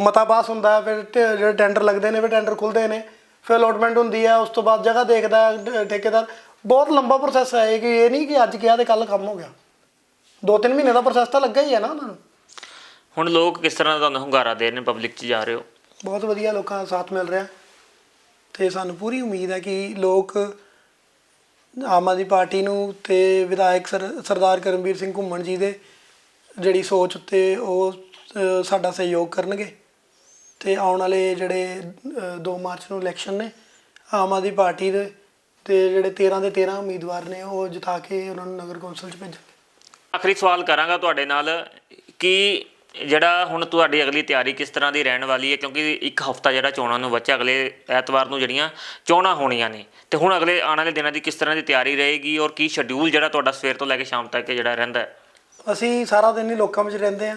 ਮਤਾ ਪਾਸ ਹੁੰਦਾ, ਫਿਰ ਟ- ਜਿਹੜੇ ਟੈਂਡਰ ਲੱਗਦੇ ਨੇ, ਫਿਰ ਟੈਂਡਰ ਖੁੱਲਦੇ ਨੇ, ਫਿਰ ਅਲੋਟਮੈਂਟ ਹੁੰਦੀ ਹੈ, ਉਸ ਤੋਂ ਬਾਅਦ ਜਗ੍ਹਾ ਦੇਖਦਾ ਠੇਕੇਦਾਰ। ਬਹੁਤ ਲੰਬਾ ਪ੍ਰੋਸੈਸ ਹੈ ਇਹ ਕਿ ਇਹ ਨਹੀਂ ਕਿ ਅੱਜ ਕਿਹਾ ਤੇ ਕੱਲ ਕੰਮ ਹੋ ਗਿਆ। ਦੋ ਤਿੰਨ ਮਹੀਨੇ ਦਾ ਪ੍ਰੋਸੈਸ ਤਾਂ ਲੱਗਾ ਹੀ ਹੈ ਨਾ ਉਹਨਾਂ ਨੂੰ। ਹੁਣ ਲੋਕ ਕਿਸ ਤਰ੍ਹਾਂ ਦਾ ਤੁਹਾਨੂੰ ਹੁੰਗਾਰਾ ਦੇ ਰਹੇ ਨੇ ਪਬਲਿਕ 'ਚ ਜਾ ਰਹੇ ਹੋ? ਬਹੁਤ ਵਧੀਆ ਲੋਕਾਂ ਦਾ ਸਾਥ ਮਿਲ ਰਿਹਾ। ਤੇ ਸਾਨੂੰ ਪੂਰੀ ਉਮੀਦ ਹੈ ਕਿ ਲੋਕ ਆਮ ਆਦਮੀ ਪਾਰਟੀ ਨੂੰ ਤੇ ਵਿਧਾਇਕ ਸਰ- ਸਰਦਾਰ ਕਰਮਵੀਰ ਸਿੰਘ ਘੁੰਮਣ ਜੀ ਦੇ ਜਿਹੜੀ ਸੋਚ ਉੱਤੇ ਉਹ ਅ, ਸਾਡਾ ਸਹਿਯੋਗ ਕਰਨਗੇ। ਤੇ ਆਉਣ ਵਾਲੇ ਜਿਹੜੇ 2 ਮਾਰਚ ਨੂੰ ਇਲੈਕਸ਼ਨ ਨੇ ਆਮ ਆਦਮੀ ਪਾਰਟੀ ਦੇ ਤੇ ਜਿਹੜੇ 13 ਦੇ 13 ਉਮੀਦਵਾਰ ਨੇ ਉਹ ਜਿਤਾ ਕੇ ਉਹਨਾਂ ਨੂੰ ਨਗਰ ਕੌਂਸਲ 'ਚ ਭੇਜਾਂਗੇ ਆਖਰੀ ਸਵਾਲ ਕਰਾਂਗਾ ਤੁਹਾਡੇ ਨਾਲ ਕਿ ਜਿਹੜਾ ਹੁਣ ਤੁਹਾਡੀ ਅਗਲੀ ਤਿਆਰੀ ਕਿਸ ਤਰ੍ਹਾਂ ਦੀ ਰਹਿਣ ਵਾਲੀ ਹੈ? ਕਿਉਂਕਿ ਇੱਕ ਹਫਤਾ ਜਿਹੜਾ ਚੋਣਾਂ ਨੂੰ ਬਚਿਆ ਅਗਲੇ ਐਤਵਾਰ ਨੂੰ ਜਿਹੜੀਆਂ ਚੋਣਾਂ ਹੋਣੀਆਂ ਨੇ। ਤੇ ਹੁਣ ਅਗਲੇ ਆਉਣ ਵਾਲੇ ਦਿਨਾਂ ਦੀ ਕਿਸ ਤਰ੍ਹਾਂ ਦੀ ਤਿਆਰੀ ਰਹੇਗੀ ਔਰ ਕੀ ਸ਼ਡਿਊਲ ਜਿਹੜਾ ਤੁਹਾਡਾ ਸਵੇਰ ਤੋਂ ਲੈ ਕੇ ਸ਼ਾਮ ਤੱਕ ਜਿਹੜਾ ਰਹਿੰਦਾ ਹੈ? ਅਸੀਂ ਸਾਰਾ ਦਿਨ ਹੀ ਲੋਕਾਂ ਵਿੱਚ ਰਹਿੰਦੇ ਆ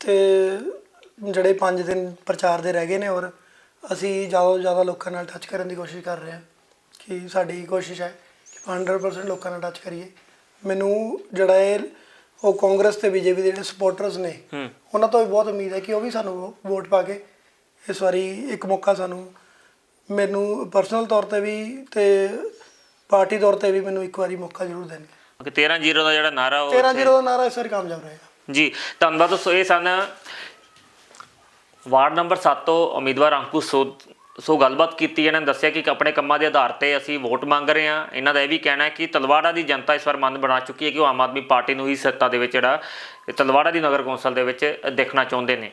ਤੇ ਜਿਹੜੇ 5 ਦਿਨ ਪ੍ਰਚਾਰ ਦੇ ਰਹਿ ਗਏ ਨੇ ਔਰ ਅਸੀਂ ਜ਼ਿਆਦਾ ਤੋਂ ਜ਼ਿਆਦਾ ਲੋਕਾਂ ਨਾਲ ਟੱਚ ਕਰਨ ਦੀ ਕੋਸ਼ਿਸ਼ ਕਰ ਰਹੇ ਹਾਂ ਕਿ ਸਾਡੀ ਕੋਸ਼ਿਸ਼ ਹੈ ਕਿ 100% ਲੋਕਾਂ ਨਾਲ ਟੱਚ ਕਰੀਏ। ਮੈਨੂੰ ਜਿਹੜਾ ਇਹ ਉਹ ਕਾਂਗਰਸ ਤੇ ਬੀਜੇਪੀ ਦੇ ਜਿਹੜੇ ਸਪੋਰਟਰਸ ਨੇ ਉਹਨਾਂ ਤੋਂ ਵੀ ਬਹੁਤ ਉਮੀਦ ਹੈ ਕਿ ਉਹ ਵੀ ਸਾਨੂੰ ਵੋਟ ਪਾ ਕੇ ਇਸ ਵਾਰੀ ਇੱਕ ਮੌਕਾ ਸਾਨੂੰ ਮੈਨੂੰ ਪਰਸਨਲ ਤੌਰ ਤੇ ਵੀ ਤੇ ਪਾਰਟੀ ਤੌਰ ਤੇ ਵੀ ਮੈਨੂੰ ਇੱਕ ਵਾਰੀ ਮੌਕਾ ਜ਼ਰੂਰ ਦੇਣਗੇ। ਕਿ 13 ਜ਼ੀਰੋ ਦਾ ਜਿਹੜਾ ਨਾਰਾ ਉਹ 13 ਜ਼ੀਰੋ ਦਾ ਨਾਰਾ ਇਸ ਵਾਰੀ ਕਾਮਯਾਬ ਰਹੇਗਾ। ਜੀ ਧੰਨਵਾਦ ਦੋਸਤੋ ਇਹ ਸਨ ਵਾਰਡ ਨੰਬਰ 7 ਤੋਂ ਉਮੀਦਵਾਰ ਅੰਕੁਸ਼ ਸੋ ਸੋ ਗੱਲਬਾਤ ਕੀਤੀ, ਇਹਨਾਂ ਨੇ ਦੱਸਿਆ ਕਿ ਆਪਣੇ ਕੰਮਾਂ ਦੇ ਆਧਾਰ ਤੇ ਅਸੀਂ ਵੋਟ ਮੰਗ ਰਹੇ ਹਾਂ। ਇਹਨਾਂ ਦਾ ਇਹ ਵੀ ਕਹਿਣਾ ਹੈ ਕਿ ਤਲਵਾੜਾ ਦੀ ਜਨਤਾ ਇਸ ਵਾਰ ਮਨ ਬਣਾ ਚੁੱਕੀ ਹੈ ਕਿ ਉਹ ਆਮ ਆਦਮੀ ਪਾਰਟੀ ਨੂੰ ਹੀ ਸੱਤਾ ਦੇ ਵਿੱਚ ਜਿਹੜਾ ਤਲਵਾੜਾ ਦੀ ਨਗਰ ਕੌਂਸਲ ਦੇ ਵਿੱਚ ਦੇਖਣਾ ਚਾਹੁੰਦੇ ਨੇ।